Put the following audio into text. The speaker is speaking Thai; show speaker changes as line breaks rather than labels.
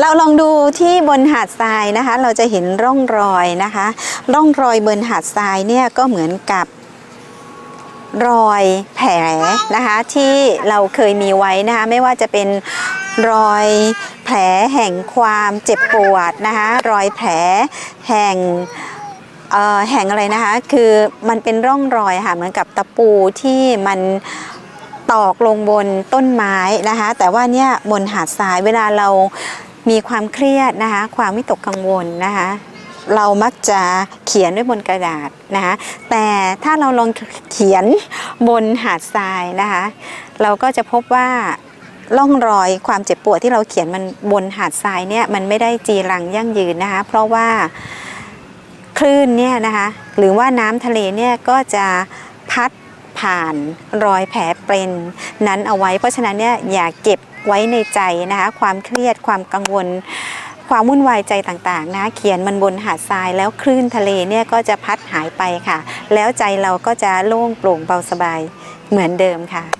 เราลองดูที่บนหาดทรายนะคะ เราจะเห็นร่องรอยนะคะ ร่องรอยบนหาดทรายเนี่ยก็เหมือนกับรอยแผลนะคะที่เราเคยมีไว้นะคะไม่ว่าจะเป็นรอยแผลแห่งความเจ็บปวดนะคะรอยแผลแห่งเอ่อแห่งอะไรนะคะ คือมันเป็นร่องรอยค่ะเหมือนกับตะปูที่มันตอกลงบนต้นไม้นะคะ แต่ว่าเนี่ยบนหาดทรายเวลาเรา มีความเครียดนะคะ ความวิตกกังวลนะคะเรามักจะเขียนด้วยบนกระดาษนะคะแต่ถ้าเราลองเขียนบนหาดทรายนะคะเราก็จะพบว่าร่องรอยความเจ็บปวดที่เราเขียนมันบนหาดทรายเนี่ยมันไม่ได้จีรังยั่งยืนนะคะเพราะว่าคลื่นเนี่ยนะคะหรือว่าน้ำทะเลเนี่ยก็จะพัด ผ่านรอยแผลเป็นนั้นเอาไว้ เพราะฉะนั้นเนี่ยอย่าเก็บไว้ในใจนะคะ ความเครียดความกังวล ความวุ่นวายใจต่างๆนะเขียนมันบนหาดทรายแล้วคลื่นทะเลเนี่ยก็จะพัดหายไปค่ะ แล้วใจเราก็จะโล่งโปร่งเบาสบายเหมือนเดิมค่ะ